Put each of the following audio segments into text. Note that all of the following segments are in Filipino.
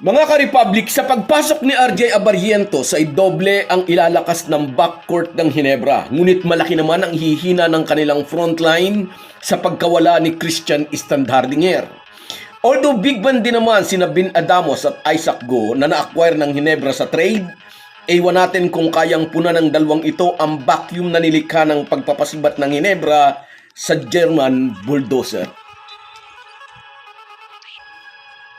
Mga ka-Republic, sa pagpasok ni RJ Abarientos ay doble ang ilalakas ng backcourt ng Hinebra. Ngunit malaki naman ang hihina ng kanilang frontline sa pagkawala ni Christian Standhardinger. Although big man din naman sina Bin Adamos at Isaac Go na na-acquire ng Hinebra sa trade, ewan natin kung kayang puna ng dalawang ito ang vacuum na nilikha ng pagpapasibat ng Hinebra sa German Bulldozer.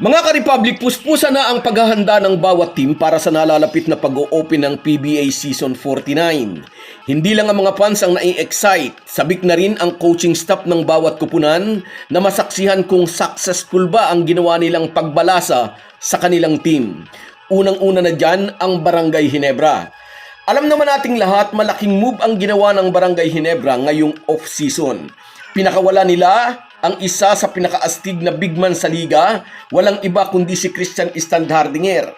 Mga ka-Republic, puspusa na ang paghahanda ng bawat team para sa nalalapit na pag-o-open ng PBA Season 49. Hindi lang ang mga fans ang nai-excite, sabik na rin ang coaching staff ng bawat kupunan na masaksihan kung successful ba ang ginawa nilang pagbalasa sa kanilang team. Unang-una na dyan ang Barangay Hinebra. Alam naman nating lahat, malaking move ang ginawa ng Barangay Hinebra ngayong off-season. Pinakawala nila ang isa sa pinakaastig na big man sa liga, walang iba kundi si Christian Standhardinger.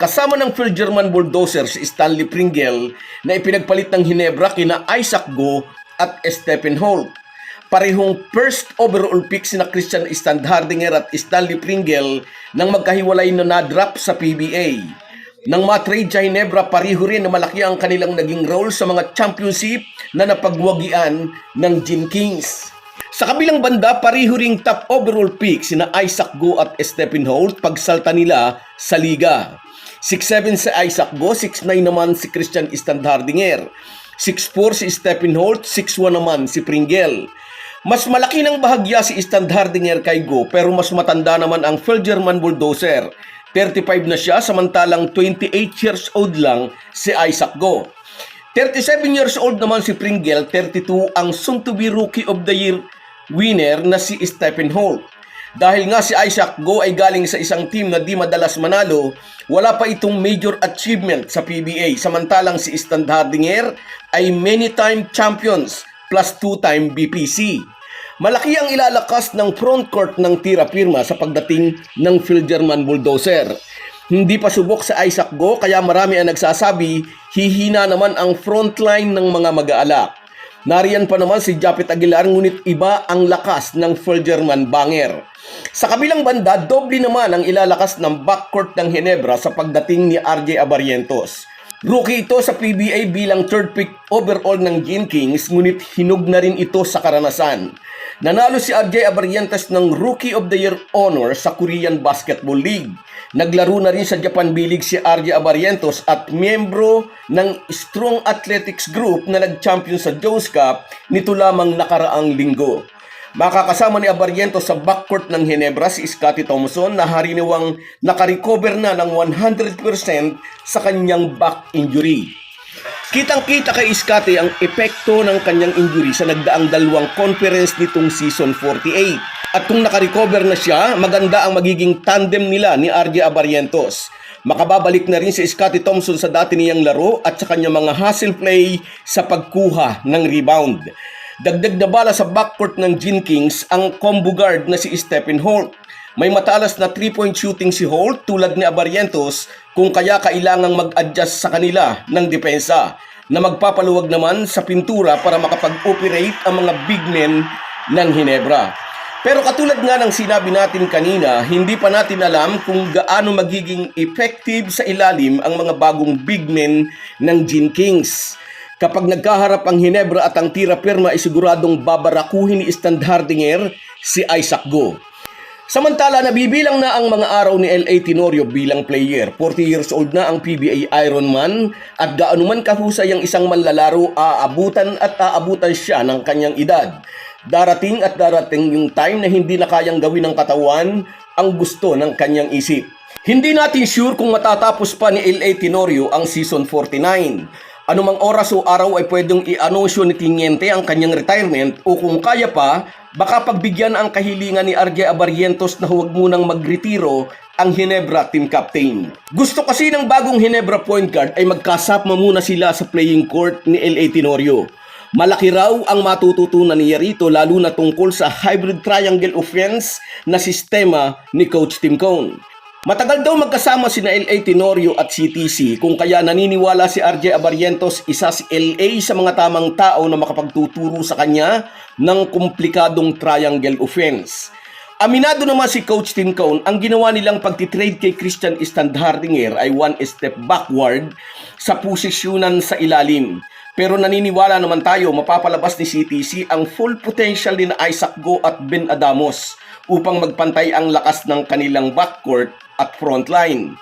Kasama ng Phil German Bulldozer si Stanley Pringle na ipinagpalit ng Hinebra kina Isaac Go at Stephen Holt. Parehong first overall pick sina Christian Standhardinger at Stanley Pringle nang magkahiwalay na na-drop sa PBA. Nang matrade sa Hinebra, pareho rin na malaki ang kanilang naging role sa mga championship na napagwagian ng Gin Kings. Sa kabilang banda, pareho ring top overall pick sina Isaac Go at Stephen Holt pagsalta nila sa liga. 6'7 si Isaac Go, 6'9 naman si Christian Standhardinger. 6'4 si Stephen Holt, 6'1 naman si Pringle. Mas malaki ng bahagya si Standhardinger kay Go pero mas matanda naman ang Felgerman Bulldozer. 35 na siya samantalang 28 years old lang si Isaac Go. 37 years old naman si Pringle, 32 ang soon-to-be Rookie of the Year winner na si Stephen Holt. Dahil nga si Isaac Go ay galing sa isang team na di madalas manalo, wala pa itong major achievement sa PBA. Samantalang si Standhardinger ay many-time champions plus two-time BPC. Malaki ang ilalakas ng frontcourt ng tira pirma sa pagdating ng Phil German Bulldozer. Hindi pa subok sa Isaac Go kaya marami ang nagsasabi hihina naman ang frontline ng mga mag-aalak. Nariyan pa naman si Japet Aguilar ngunit iba ang lakas ng Felgerman Banger. Sa kabilang banda, doble naman ang ilalakas ng backcourt ng Hinebra sa pagdating ni RJ Abarientos. Rookie ito sa PBA bilang third pick overall ng Gin Kings ngunit hinug na rin ito sa karanasan. Nanalo si RJ Abarientos ng Rookie of the Year honor sa Korean Basketball League. Naglaro na rin sa Japan B-League si RJ Abarientos at miyembro ng Strong Athletics Group na nag-champion sa Jones Cup nito lamang nakaraang linggo. Makakasama ni Abarientos sa backcourt ng Hinebra si Scotty Thompson na hariniwang nakarecover na ng 100% sa kanyang back injury. Kitang-kita kay Scotty ang epekto ng kanyang injury sa nagdaang dalawang conference nitong season 48. At kung nakarecover na siya, maganda ang magiging tandem nila ni RJ Abarientos. Makababalik na rin si Scotty Thompson sa dati niyang laro at sa kanyang mga hustle play sa pagkuha ng rebound. Dagdag na bala sa backcourt ng Gin Kings ang combo guard na si Stephen Holt. May matalas na 3-point shooting si Holt tulad ni Abarientos kung kaya kailangang mag-adjust sa kanila ng depensa na magpapaluwag naman sa pintura para makapag-operate ang mga big men ng Hinebra. Pero katulad nga ng sinabi natin kanina, hindi pa natin alam kung gaano magiging effective sa ilalim ang mga bagong big men ng Gin Kings. Kapag nagkaharap ang Hinebra at ang tira perma ay siguradong babarakuhin ni Standhardinger si Isaac Go. Samantala, nabibilang na ang mga araw ni L.A. Tenorio bilang player. 40 years old na ang PBA Ironman at gaano kahusay ang isang manlalaro, aabutan at aabutan siya ng kanyang edad. Darating at darating yung time na hindi na kayang gawin ng katawan ang gusto ng kanyang isip. Hindi natin sure kung matatapos pa ni L.A. Tenorio ang season 49. Anumang oras o araw ay pwedeng i-anunsyo ni Tiniente ang kanyang retirement o kung kaya pa, baka pagbigyan ang kahilingan ni RJ Abarientos na huwag munang magretiro ang Hinebra team captain. Gusto kasi ng bagong Hinebra point guard ay magkasapma muna sila sa playing court ni L.A. Tenorio. Malaki raw ang matututunan niya rito lalo na tungkol sa hybrid triangle offense na sistema ni Coach Tim Cone. Matagal daw magkasama si LA Tenorio at CTC kung kaya naniniwala si RJ Abarientos isa si LA sa mga tamang tao na makapagtuturo sa kanya ng komplikadong triangle offense. Aminado naman si Coach Tim Cone, ang ginawa nilang pagtitrade kay Christian Standhardinger ay one step backward sa posisyonan sa ilalim. Pero naniniwala naman tayo mapapalabas ni CTC ang full potential ni Isaac Go at Ben Adamos upang magpantay ang lakas ng kanilang backcourt at frontline.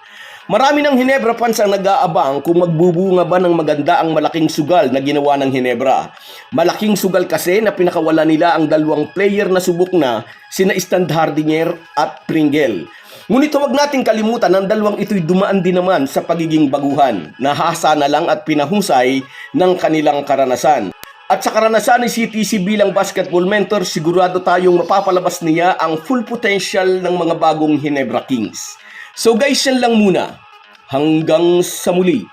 Marami ng Hinebra fans ang nag-aabang kung magbubunga ba ng maganda ang malaking sugal na ginawa ng Hinebra. Malaking sugal kasi na pinakawala nila ang dalawang player na subok na sina Standhardinger at Pringle. Ngunit huwag nating kalimutan ang dalawang ito'y dumaan din naman sa pagiging baguhan, nahasa na lang at pinahusay ng kanilang karanasan. At sa karanasan ni CTC bilang basketball mentor, sigurado tayong mapapalabas niya ang full potential ng mga bagong Hinebra Kings. So guys, yan lang muna. Hanggang sa muli.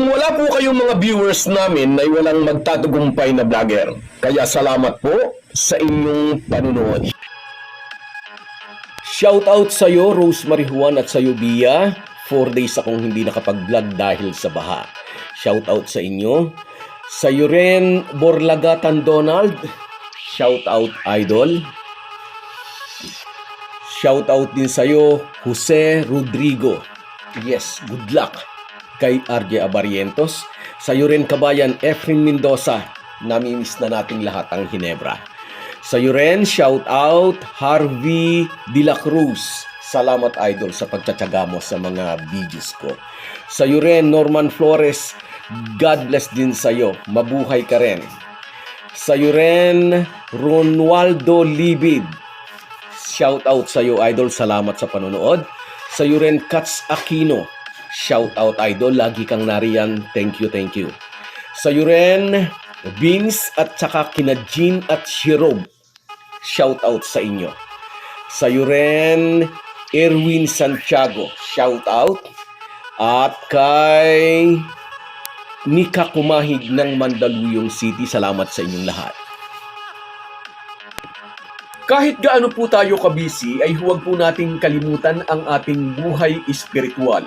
Kung wala po kayong mga viewers namin ay walang magtatagumpay na vlogger. Kaya salamat po sa inyong panunood. Shoutout sa iyo, Rosemary Juan at sa iyo, Bia. Four days akong hindi nakapag-vlog dahil sa baha. Shoutout sa inyo. Sa iyo rin, Borlagatan Donald. Shoutout, Idol. Shoutout din sa iyo, Jose Rodrigo. Yes, good luck kay RJ Abarientos. Sa iyo rin kabayan Efren Mendoza. Namimiss na nating lahat ang Hinebra. Sa iyo rin, shout out Harvey De La Cruz. Salamat idol sa pagtsatsaga mo sa mga videos ko. Sa iyo rin, Norman Flores. God bless din sa iyo. Mabuhay ka rin. Sa iyo rin, Ronaldo Libid. Shout out sa iyo idol. Salamat sa panonood. Sa iyo rin, Kats Aquino. Shout out idol, lagi kang nariyan. Thank you, thank you. Sa iyo rin, Vince at saka kina Jean at Shirob. Shout out sa inyo. Sa iyo rin, Erwin Santiago. Shout out. At kay Nika Kumahig ng Mandaluyong City. Salamat sa inyong lahat. Kahit gaano po tayo kabisi, ay huwag po nating kalimutan ang ating buhay espiritual.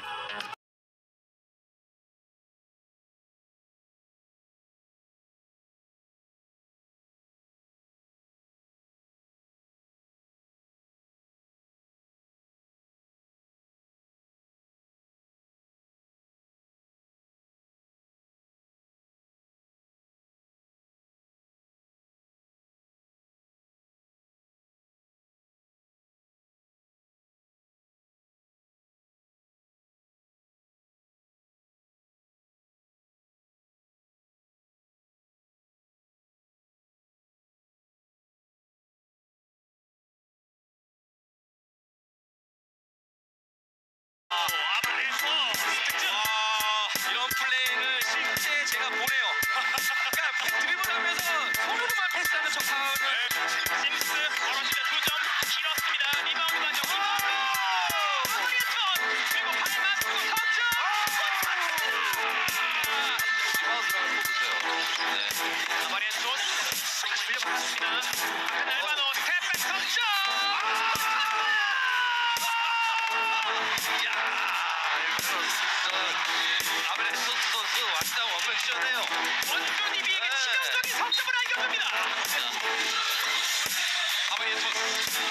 Thank you.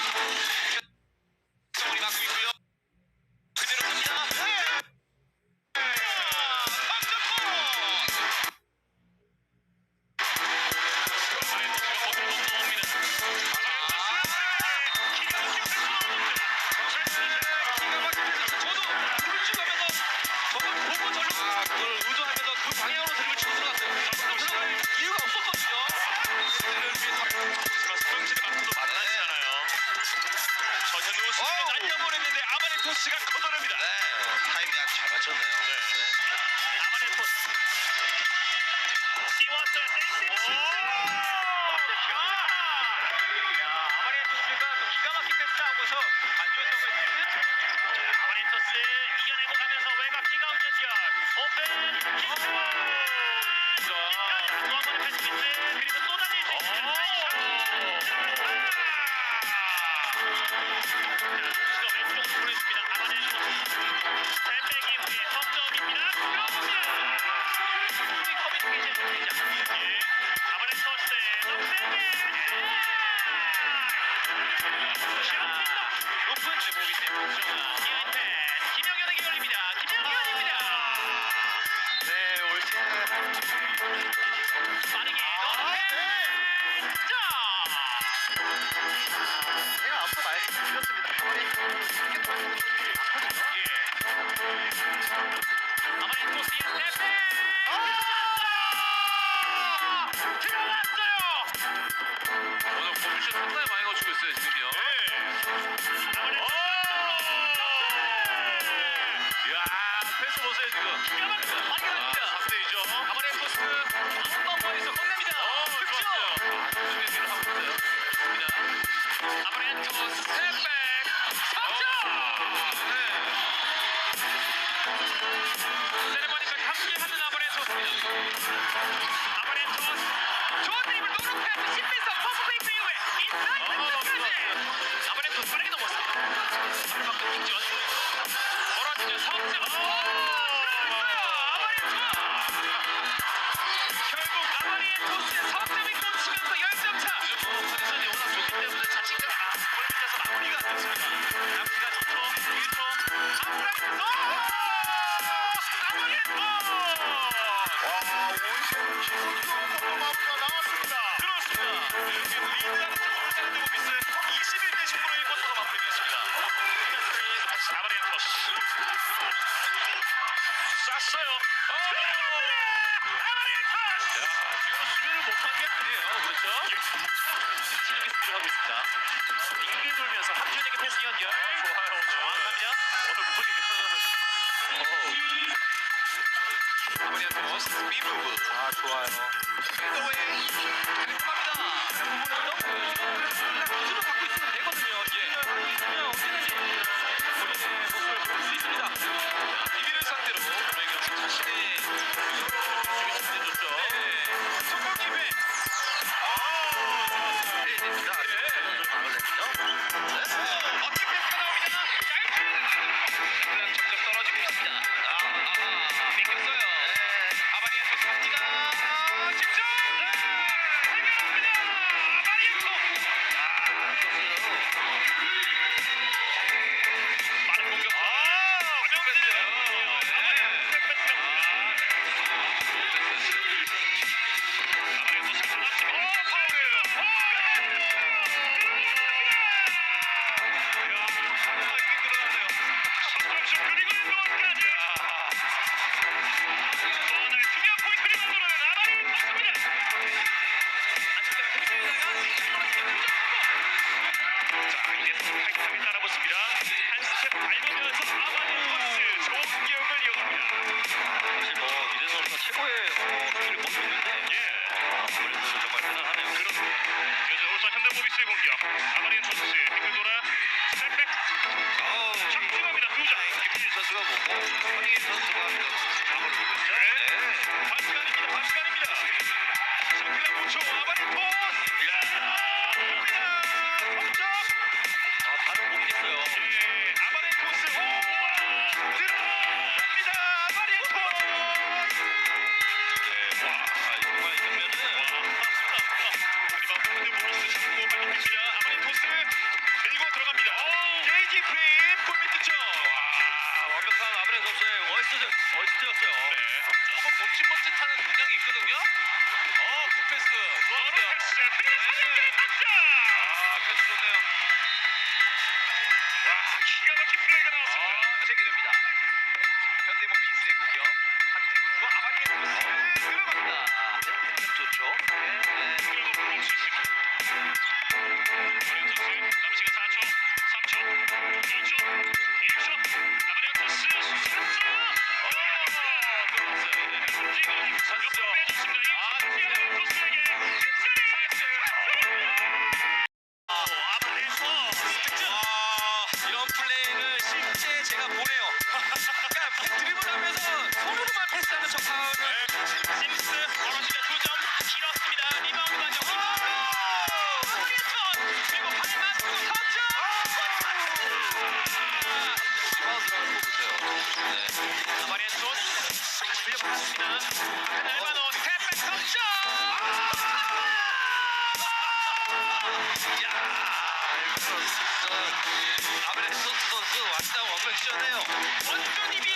先生 Aber der Tor, Tor, Tor, Tor, Tor, Tor, Tor, Tor, Bye. Sir, Sir, Sir, to Sir, Sir, Sir, 마리안 존 아브레소트 선수 완전 원픽션해요. 완전 입이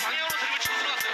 방향으로 드림을 치고 들어갔어요.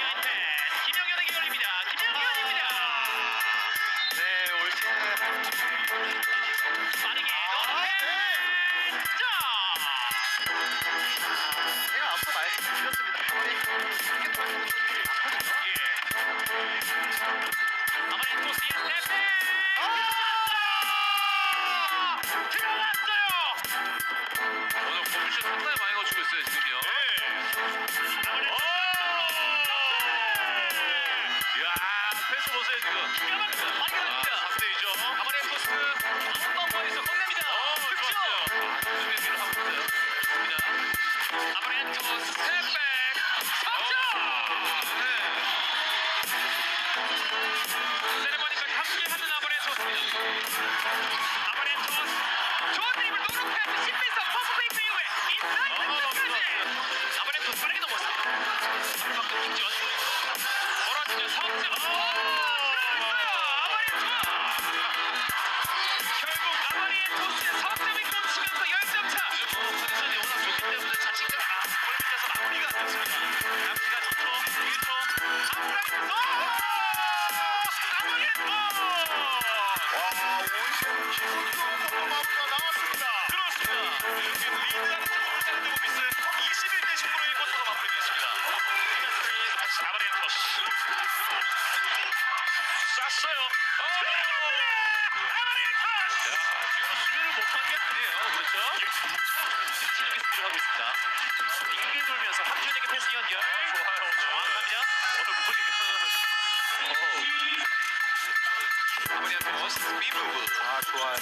我们连 boss bimbo 都出来了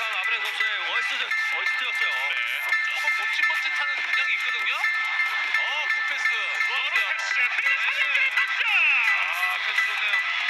강 아브렌 선수의 월스트, 월스트였어요. 네. 조금 멋진멋진하는 경향이 있거든요. 어, 굿 어, 패스. 네. 좋았어요. 아, 패스 좋네요.